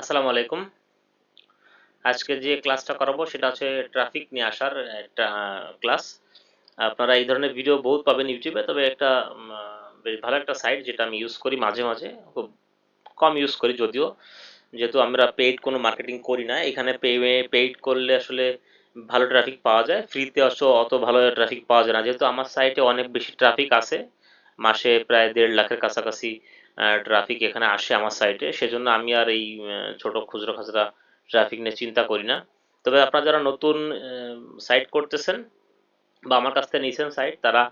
আসসালামু আলাইকুম। আজকে যে ক্লাসটা করাবো সেটা হচ্ছে ট্রাফিক নিয়ে আসার একটা ক্লাস। আপনারা এই ধরনের ভিডিও বহুত পাবেন ইউটিউবে, তবে একটা বেশ ভালো একটা সাইট যেটা আমি ইউজ করি মাঝে মাঝে, খুব কম ইউজ করি যদিও। যেহেতু আমরা পেইড কোনো মার্কেটিং করি না, এখানে পেইড করলে আসলে ভালো ট্রাফিক পাওয়া যায় ফ্রিতে অত অত ভালো ট্রাফিক পাওয়া যায় না। যেহেতু আমার সাইটে অনেক বেশি ট্রাফিক আছে, মাসে প্রায় দেড় লাখের কাছাকাছি ট্রাফিক এখানে আসে আমার সাইটে সেজন্য আমি আর এই ছোট খুচরো খাচরা ট্রাফিক নিয়ে চিন্তা করি না। তবে আপনারা যারা নতুন সাইট করতেছেন বা আমার কাছ থেকে নিয়েছেন সাইট তারা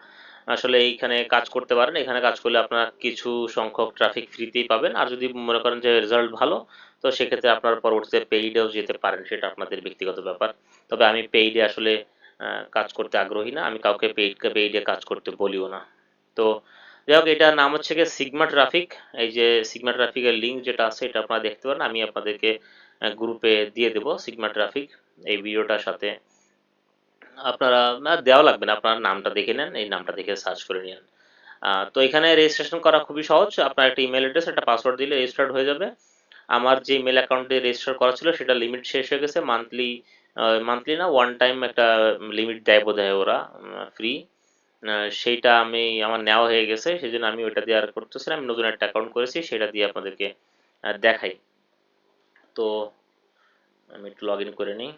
আসলে এইখানে কাজ করতে পারেন। এখানে কাজ করলে আপনারা কিছু সংখ্যক ট্রাফিক ফ্রিতেই পাবেন। আর যদি মনে করেন যে রেজাল্ট ভালো, তো সেক্ষেত্রে আপনার পরবর্তীতে পেইডেও যেতে পারেন, সেটা আপনাদের ব্যক্তিগত ব্যাপার। তবে আমি পেইডে আসলে কাজ করতে আগ্রহী না। আমি কাউকে পেইড পেইডে কাজ করতে বলিও না। তো যাই হোক, এটার নাম হচ্ছে গিয়ে সিগমা ট্রাফিক। এই যে সিগমা ট্রাফিকের লিঙ্ক যেটা আছে, এটা আপনারা দেখতে পারেন। আমি আপনাদেরকে গ্রুপে দিয়ে দেবো সিগমা ট্রাফিক। এই ভিডিওটার সাথে আপনারা দেওয়া লাগবে না। আপনার নামটা দেখে নেন, এই নামটা দেখে সার্চ করে নিন। তো এখানে রেজিস্ট্রেশন করা খুবই সহজ। আপনার একটা ইমেল অ্যাড্রেস একটা পাসওয়ার্ড দিলে রেজিস্টার্ড হয়ে যাবে। আমার যে ইমেল অ্যাকাউন্টে রেজিস্টার করা ছিল, সেটা লিমিট শেষ হয়ে গেছে। মান্থলি মান্থলি না ওয়ান টাইম একটা লিমিট দেয় বোধ হয় ওরা ফ্রি সেইটা আমি আমার নেওয়া হয়ে গেছে সেই জন্য আমি ওইটা দিয়ে আর করতেছি না। আমি নতুন একটা অ্যাকাউন্ট করেছি, সেটা দিয়ে আপনাদেরকে দেখাই। তো আমি একটু লগ ইন করে নিই।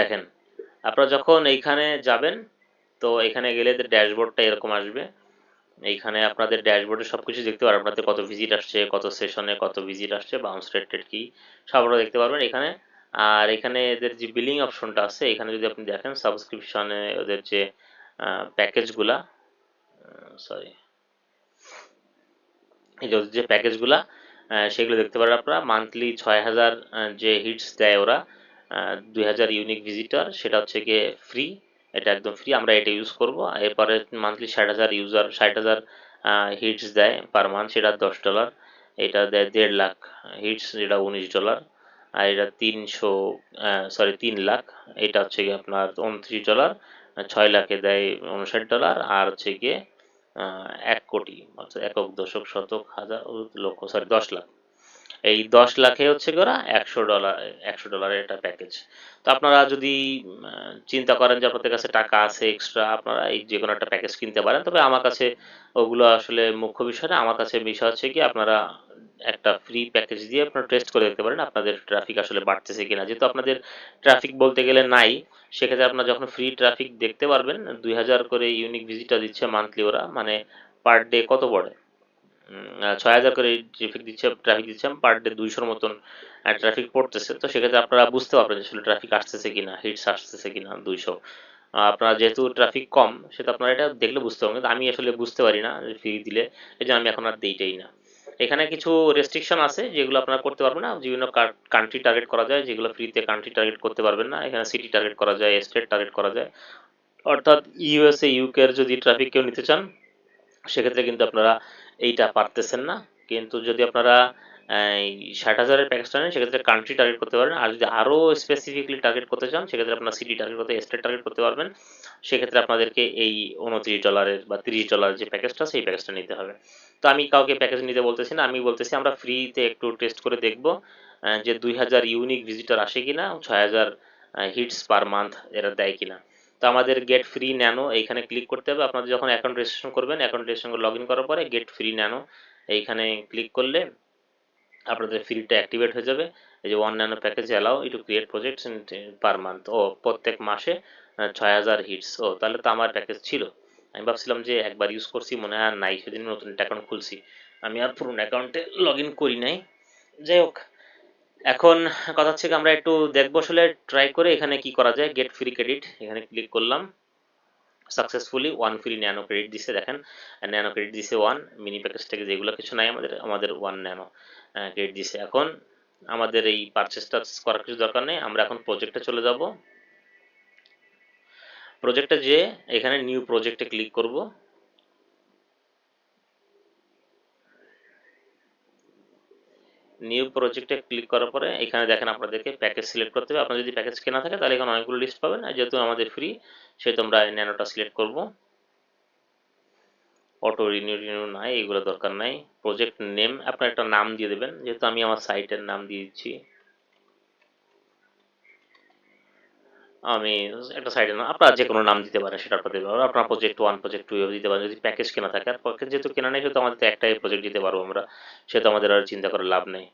দেখেন, আপনারা যখন এইখানে যাবেন, তো এখানে গেলে ড্যাশবোর্ডটা এরকম আসবে। এইখানে আপনাদের ড্যাশবোর্ডে সব কিছু দেখতে পারবেন। আপনাদের কত ভিজিট আসছে, কত সেশনে কত ভিজিট আসছে বাউন্স রেট কি, সব আপনারা দেখতে পারবেন এখানে। আর এখানে এদের যে বিলিং অপশনটা আছে, এখানে যদি আপনি দেখেন সাবস্ক্রিপশনে ওদের যে প্যাকেজগুলা সরি এই যে প্যাকেজগুলা সেগুলো দেখতে পারেন আপনারা। মান্থলি ছয় হাজার যে হিটস দেয় ওরা দুই হাজার ইউনিক ভিজিটর সেটা হচ্ছে গিয়ে ফ্রি এটা একদম ফ্রি আমরা এটা ইউজ করব। এরপরে মান্থলি ষাট হাজার ইউজার ষাট হাজার হিটস দেয় পার মান্থ সেটা দশ ডলার এটা দেয় দেড় লাখ হিটস যেটা উনিশ ডলার আর এটা তিনশো সরি তিন লাখ, এটা হচ্ছে গিয়ে আপনার উনত্রিশ ডলার ছয় লাখে দেয় উনষাট ডলার আর হচ্ছে গিয়ে এক কোটি, অর্থাৎ একক দশক, শতক, হাজার, লক্ষ সরি দশ লাখ। এই দশ লাখে হচ্ছে ওরা একশো ডলার একশো ডলারের একটা প্যাকেজ তো আপনারা যদি চিন্তা করেন যে আপনাদের কাছে টাকা আছে এক্সট্রা আপনারা এই যে কোনো একটা প্যাকেজ কিনতে পারেন। তবে আমার কাছে ওগুলো আসলে মুখ্য বিষয় না। আমার কাছে বিষয় হচ্ছে কি আপনারা একটা ফ্রি প্যাকেজ দিয়ে আপনারা টেস্ট করে দেখতে পারেন আপনাদের ট্রাফিক আসলে বাড়তেছে কিনা। যেহেতু আপনাদের ট্রাফিক বলতে গেলে নাই, সেক্ষেত্রে আপনারা যখন ফ্রি ট্রাফিক দেখতে পারবেন, দুই হাজার করে ইউনিক ভিজিটার দিচ্ছে মান্থলি ওরা মানে পার ডে কত পড়ে? ছয় হাজার করে ট্রাফিক দিচ্ছে ট্রাফিক দিচ্ছে পার ডে দুইশোর মতন ট্রাফিক পড়তেছে। তো সেক্ষেত্রে আপনারা বুঝতে পারবেন যে আসলে ট্রাফিক আসতেছে কিনা হিটস আসতেছে কিনা দুইশো। আপনারা যেহেতু ট্রাফিক কম সেটা আপনারা এটা দেখলে বুঝতে পারবেন। আমি আসলে বুঝতে পারি না ফ্রি দিলে, এই জন্য আমি এখন আর দিইটাই না। এখানে কিছু রেস্ট্রিকশন আছে, যেগুলো আপনারা করতে পারবেন না। বিভিন্ন কান্ট্রি টার্গেট করা যায়, যেগুলো ফ্রিতে কান্ট্রি টার্গেট করতে পারবেন না। এখানে সিটি টার্গেট করা যায় স্টেট টার্গেট করা যায়। অর্থাৎ ইউএসএ ইউকের যদি ট্রাফিক কেউ নিতে চান সেক্ষেত্রে কিন্তু আপনারা এইটা পারতেছেন না। কিন্তু যদি আপনারা ষাট হাজারের প্যাকেজটা নেন, সেক্ষেত্রে কান্ট্রি টার্গেট করতে পারবেন। আর যদি আরও স্পেসিফিকলি টার্গেট করতে চান, সেক্ষেত্রে আপনারা সিটি টার্গেট করতে স্টেট টার্গেট করতে পারবেন। সেক্ষেত্রে আপনাদেরকে এই উনত্রিশ ডলারের বা তিরিশ ডলারের যে প্যাকেজটা সেই প্যাকেজটা নিতে হবে। তো আমি কাউকে প্যাকেজ নিতে বলতেছি না, আমি বলতেছি আমরা ফ্রিতে একটু টেস্ট করে দেখব যে দুই হাজার ইউনিক ভিজিটর আসে কিনা, ছয় হাজার হিটস পার মান্থ এরা দেয় কিনা। তো আমাদের গেট ফ্রি ন্যানো এইখানে ক্লিক করতে হবে। আপনাদের যখন অ্যাকাউন্ট রেজিস্ট্রেশন করবেন অ্যাকাউন্ট রেজিস্ট্রেশন লগ ইন করার পরে গেট ফ্রি ন্যানো এইখানে ক্লিক করলে আপনাদের ফ্রিটা অ্যাক্টিভেট হয়ে যাবে। এই যে one nano package allow to create projects per month ও, প্রত্যেক মাসে ছয় হাজার হিটস ও, তাহলে তো আমার প্যাকেজ ছিল। আমি ভাবছিলাম যে একবার ইউজ করছি, মনে হয় নাই সেদিন নতুন অ্যাকাউন্ট খুলছি। আমি আর পুরনো অ্যাকাউন্টে লগ ইন করি নাই। যাই হোক এখন কথা হচ্ছে আমরা একটু দেখব আসলে ট্রাই করে এখানে কি করা যায় গেট ফ্রি ক্রেডিট এখানে ক্লিক করলাম। Successfully one free nano credit দিছে, দেখেন। ন্যানো ক্রেডিট দিছে ওয়ান মিনি প্যাকেজ থেকে যেগুলো কিছু নাই আমাদের আমাদের ওয়ান ন্যানো ক্রেডিট দিছে। এখন আমাদের এই পারচেসটা করার কিছু দরকার নেই, আমরা এখন প্রজেক্টে চলে যাব। প্রজেক্টে যে এখানে নিউ প্রজেক্টে ক্লিক করব। নিউ প্রজেক্টে ক্লিক করার পরে এখানে দেখেন আপনাদেরকে প্যাকেজ সিলেক্ট করতে হবে। আপনার যদি প্যাকেজ কেনা থাকে, তাহলে এখানে অনেকগুলো লিস্ট পাবেন। আর যেহেতু আমাদের ফ্রি সেহেতু আমরা ন্যানোটা সিলেক্ট করব। অটো রিনিউ রিনিউ নাই, এগুলো দরকার নাই। প্রজেক্ট নেম আপনার একটা নাম দিয়ে দেবেন। যেহেতু আমি আমার সাইটের নাম দিয়ে দিচ্ছি আমি একটা সাইডে না আপনারা যে কোনো নাম দিতে পারেন সেটা দিতে পারবেন আপনার প্রজেক্ট ওয়ান প্রজেক্ট টু দিতে পারেন। যদি প্যাকেজ কেনা থাকে আর প্যাকেজ যেহেতু কেনা নেই সেহেতু আমাদের একটাই প্রজেক্ট দিতে পারব আমরা। সেহেতু আমাদের আর চিন্তা করার লাভ নেই।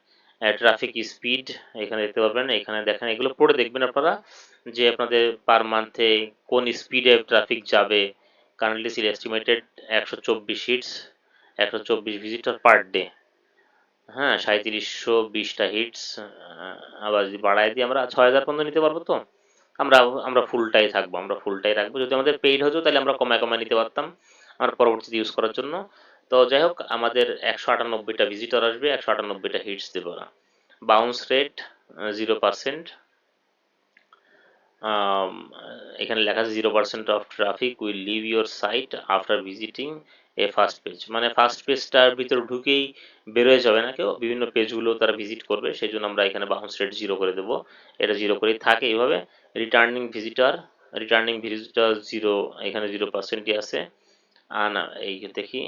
ট্রাফিক স্পিড এখানে দেখতে পারবেন এখানে দেখেন এগুলো পড়ে দেখবেন আপনারা যে আপনাদের পার মান্থে কোন স্পিডে ট্রাফিক যাবে। কারেন্টলি সিল এস্টিমেটেড একশো চব্বিশ হিটস একশো চব্বিশ ভিজিটর পার ডে হ্যাঁ সাঁত্রিশশো বিশটা হিটস আবার যদি বাড়ায় দিই আমরা ছয় হাজার পর্যন্ত নিতে পারব তো? আমরা আমরা ফুলটাই থাকব, আমরা ফুলটাই রাখব। যদি আমাদের পেইড হতো, তাহলে আমরা কমায় কমায় নিতে পারতাম আমরা পরবর্তীতে ইউজ করার জন্য। তো যাই হোক, আমাদের একশো আটানব্বইটা ভিজিটর আসবে, একশো আটানব্বইটা হিটস দেবো না বাউন্স রেট জিরো পার্সেন্ট এখানে লেখা আছে zero percent of traffic will leave your site after visiting a first page মানে ফার্স্ট পেজটার ভিতরে ঢুকেই বেরোয় যাবে না কেউ। বিভিন্ন পেজগুলো তারা ভিজিট করবে, সেই জন্য আমরা এখানে বাউন্স রেট জিরো করে দেবো। এটা জিরো করেই থাকে এইভাবে। Returning visitor returning visitor zero এখানে জিরো পার্সেন্টই আছে? আনা, এই দেখি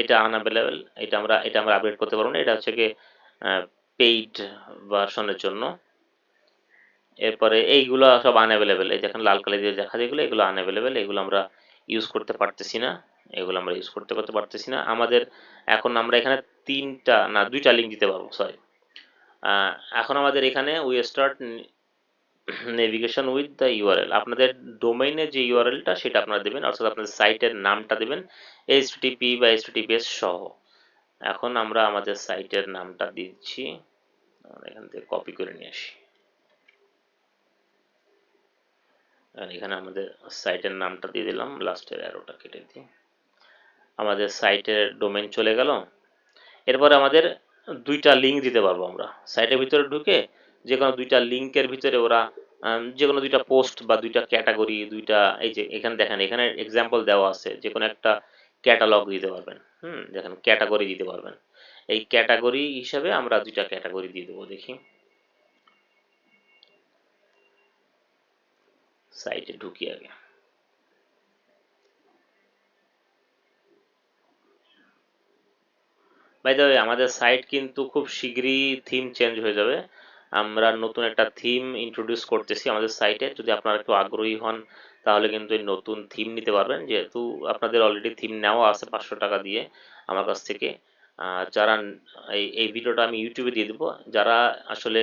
এটা আনঅ্যাভেলেবেল এটা আমরা এটা আমরা আপডেট করতে পারব না। এটা হচ্ছে কি পেইড ভার্সনের জন্য। এরপরে এইগুলো সব আনঅ্যাভেলেবেল এই দেখেন লাল কালি দিয়ে দেখা যেগুলো এগুলো আনঅ্যাভেলেবেল এগুলো আমরা ইউজ করতে পারতেছি না। এগুলো আমরা ইউজ করতে করতে পারতেছি না। আমাদের এখন আমরা এখানে তিনটা, না, দুইটা লিঙ্ক দিতে পারব সরি এখন আমাদের এখানে we start navigation with the URL আপনাদের ডোমেইনের যে ইউআরএলটা সেটা আপনারা দেবেন, অর্থাৎ আপনাদের সাইটের নামটা দেবেন এইচটিপি বা এইচটিপিএস সহ। এখন আমরা আমাদের সাইটের নামটা দিচ্ছি এখান থেকে কপি করে নিয়ে আসি। এখানে আমাদের সাইটের নামটা দিয়ে দিলাম লাস্টের অ্যারোটা কেটে দিই আমাদের সাইটের ডোমেন চলে গেল। এরপরে আমাদের দুইটা লিঙ্ক দিতে পারব আমরা। সাইটের ভিতরে ঢুকে যে কোনো দুইটা লিঙ্কের ভিতরে ওরা যে কোনো দুইটা পোস্ট বা দুইটা ক্যাটাগরি দুইটা, এই যে এখানে দেখেন, এখানে এক্সাম্পল দেওয়া আছে যে কোনো একটা ক্যাটালগ দিতে পারবেন। হুম, দেখেন ক্যাটাগরি দিতে পারবেন। এই ক্যাটাগরি হিসাবে আমরা দুইটা ক্যাটাগরি দিয়ে দেবো, দেখি। সাইটে ঢুকি আগে। বাই দ্য আমাদের সাইট কিন্তু খুব শীঘ্রই থিম চেঞ্জ হয়ে যাবে। আমরা নতুন একটা থিম ইন্ট্রোডিউস করতেছি আমাদের সাইটে যদি আপনারা একটু আগ্রহী হন, তাহলে কিন্তু এই নতুন থিম নিতে পারবেন। যেহেতু আপনাদের অলরেডি থিম নেওয়া আছে পাঁচশো টাকা দিয়ে আমার কাছ থেকে। যারা এই এই ভিডিওটা আমি ইউটিউবে দিয়ে দেবো, যারা আসলে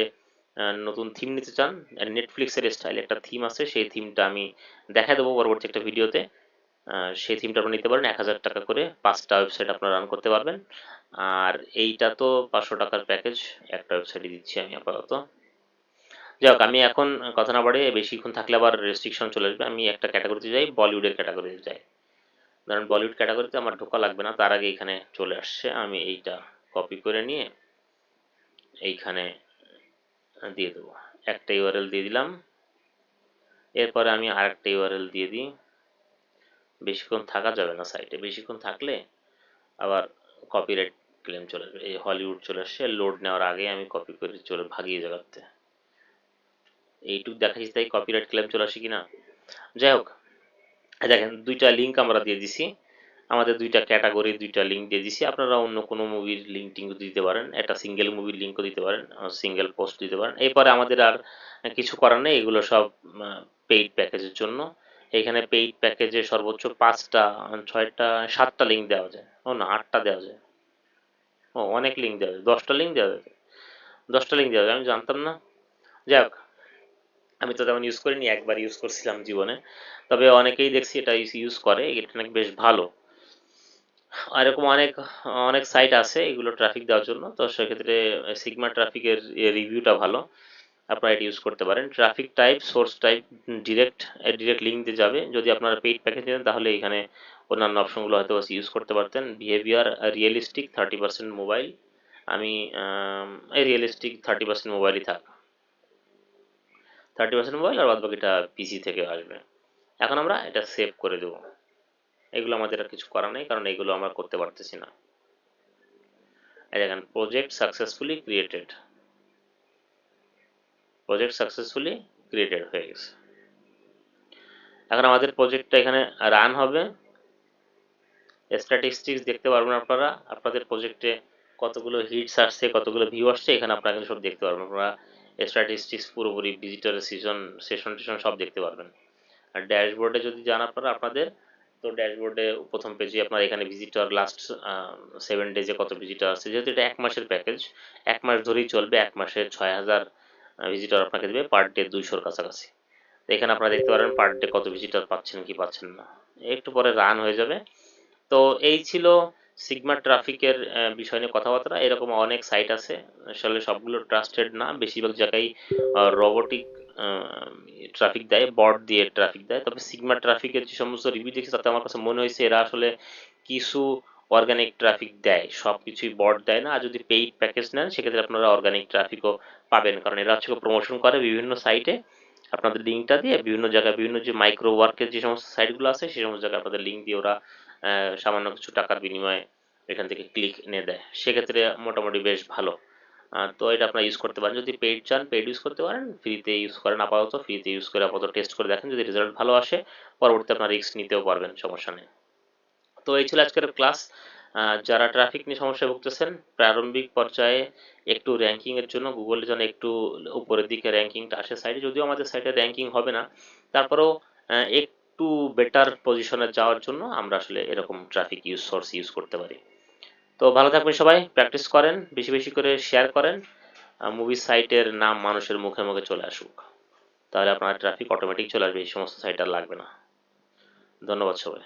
নতুন থিম নিতে চান নেটফ্লিক্সের স্টাইল একটা থিম আছে, সেই থিমটা আমি দেখা দেবো পরবর্তী একটা ভিডিওতে সেই থিমটা আপনি নিতে পারেন, এক হাজার টাকা করে পাঁচটা ওয়েবসাইট আপনারা রান করতে পারবেন। আর এইটা তো পাঁচশো টাকার প্যাকেজ একটা ওয়েবসাইটে দিচ্ছি আমি আপাতত। যাই হোক আমি এখন কথা না বাড়ে বেশিক্ষণ থাকলে আবার রেস্ট্রিকশন চলে আসবে। আমি একটা ক্যাটাগরিতে যাই বলিউডের ক্যাটাগরিতে যাই। ধরেন বলিউড ক্যাটাগরিতে আমার ঢোকা লাগবে না, তার আগে এখানে চলে আসছে। আমি এইটা কপি করে নিয়ে এইখানে দিয়ে দেবো। একটা ইউআরএল দিয়ে দিলাম। এরপরে আমি আরেকটা ইউআরএল দিয়ে দিই। বেশিক্ষণ থাকা যাবে না সাইটে বেশিক্ষণ থাকলে আবার কপিরাইট ক্লেম চলে আসবে। এই হলিউড চলে আসছে লোড নেওয়ার আগে আমি কপি করে চলে ভাগিয়ে জায়গাতে এইটুক দেখাচ্ছি তাই কপিরাইট ক্লেম চলে আসে কিনা? যাই হোক, দেখেন, দুইটা লিঙ্ক আমরা দিয়ে দিছি। আমাদের দুইটা ক্যাটাগরি দুইটা লিঙ্ক দিয়ে দিছি। আপনারা অন্য কোনো মুভির লিঙ্ক টিঙ্ক দিতে পারেন। একটা সিঙ্গেল মুভির লিঙ্কও দিতে পারেন সিঙ্গেল পোস্ট দিতে পারেন। এরপরে আমাদের আর কিছু করার নেই। এগুলো সব পেইড প্যাকেজের জন্য। এখানে পেইড প্যাকেজে সর্বোচ্চ পাঁচটা, ছয়টা, সাতটা লিঙ্ক দেওয়া যায়। ও না, আটটা দেওয়া যায়। ও, অনেক লিঙ্ক দেওয়া যায়। দশটা লিঙ্ক দেওয়া যায়। দশটা লিঙ্ক দেওয়া যায়। আমি জানতাম না। যাই হোক, আমি তো তেমন ইউজ করিনি, একবার ইউজ করছিলাম জীবনে। তবে অনেকেই দেখছি এটা ইউজ করে। এটা নাকি বেশ ভালো। এরকম অনেক অনেক সাইট আছে এগুলো ট্রাফিক দেওয়ার জন্য। তো সেক্ষেত্রে সিগমা ট্রাফিকের রিভিউটা ভালো। আপনারা এটা ইউজ করতে পারেন। Traffic type source type direct direct link দিয়ে যাবে। যদি আপনারা পেইড প্যাকেজ নেন, তাহলে এখানে অন্যান্য অপশনগুলো হয়তো ইউজ করতে পারতেন। Behaviour realistic thirty percent mobile আমি এই রিয়েলিস্টিক থার্টি পার্সেন্ট মোবাইলই থাক। থার্টি পার্সেন্ট মোবাইল আর বাদ বাকিটা পিসি থেকে আসবে। এখন আমরা এটা সেভ করে দেবো। এগুলো আমাদের আর কিছু করা নেই, কারণ এগুলো আমরা করতে পারতেছি না। দেখেন project successfully created project successfully created হয়ে গেছে। এখন আমাদের প্রজেক্টটা এখানে রান হবে। স্ট্যাটিস্টিক্স দেখতে পারবেন আপনারা। আপনাদের প্রজেক্টে কতগুলো হিটস আসছে, কতগুলো ভিউ আসছে, এখানে আপনারা কিন্তু সব দেখতে পারবেন। আপনারা স্ট্যাটিস্টিক্স পুরোপুরি ভিজিটর সিজন সেশন টেশন সব দেখতে পারবেন। আর ড্যাশবোর্ডে যদি যান আপনারা, আপনাদের তো ড্যাশবোর্ডে প্রথম পেজে আপনার এখানে ভিজিটর লাস্ট সেভেন ডেজে কত ভিজিটর আসছে। যেহেতু এটা এক মাসের প্যাকেজ এক মাস ধরেই চলবে, এক মাসে ছয় হাজার ভিজিটর আপনাকে দেবে পার ডে দুইশোর কাছাকাছি। এখানে আপনারা দেখতে পারেন পার ডে কত ভিজিটর পাচ্ছেন, কি পাচ্ছেন না। একটু পরে রান হয়ে যাবে। তো এই ছিল সিগমা ট্রাফিকের বিষয় নিয়ে কথাবার্তা। এরকম অনেক সাইট আছে। আসলে সবগুলো ট্রাস্টেড না। বেশিরভাগ জায়গায় রোবোটিক ট্রাফিক দেয় বট দিয়ে ট্রাফিক দেয়। তবে সিগমা ট্রাফিকের যে সমস্ত রিভিউ দেখি তাতে আমার কাছে মনে হয়েছে এরা আসলে কিছু অর্গানিক ট্রাফিক দেয় সব কিছুই বট দেয় না, আর যদি পেইড প্যাকেজ নেন, সেক্ষেত্রে আপনারা অর্গানিক ট্রাফিকও পাবেন। কারণ এরা হচ্ছে প্রমোশন করে বিভিন্ন সাইটে আপনাদের লিঙ্কটা দিয়ে, বিভিন্ন জায়গায় বিভিন্ন যে মাইক্রো ওয়ার্কের যে সমস্ত সাইটগুলো আছে, সেই সমস্ত জায়গায় আপনাদের লিঙ্ক দিয়ে ওরা সামান্য কিছু টাকার বিনিময়ে এখান থেকে ক্লিক এনে দেয়। সেক্ষেত্রে মোটামুটি বেশ ভালো। তো এটা আপনারা ইউজ করতে পারেন। যদি পেইড চান পেইড ইউজ করতে পারেন। ফ্রিতে ইউজ করেন আপাতত। ফ্রিতে ইউজ করে আপাতত টেস্ট করে দেখেন। যদি রেজাল্ট ভালো আসে, পরবর্তীতে আপনার রিস্ক নিতেও পারবেন, সমস্যা নেই। তো এই ছিল আজকের ক্লাস। যারা ট্রাফিক নিয়ে সমস্যায় ভুগতেছেন, প্রারম্ভিক পর্যায়ে একটু র্যাঙ্কিং এর জন্য গুগলে যেন একটু উপরের দিকে র্যাঙ্কিংটা আসে সাইডে যদিও আমাদের সাইটে র্যাঙ্কিং হবে না, তারপরেও একটু বেটার পজিশনে যাওয়ার জন্য আমরা আসলে এরকম ট্রাফিক ইউজ সোর্স ইউজ করতে পারি। তো ভালো থাকবেন সবাই প্র্যাকটিস করেন, বেশি বেশি করে শেয়ার করেন মুভি সাইটের নাম মানুষের মুখে মুখে চলে আসুক। তাহলে আপনার ট্রাফিক অটোমেটিক চলে আসবে, এই সমস্ত সাইট আর লাগবে না। ধন্যবাদ সবাই।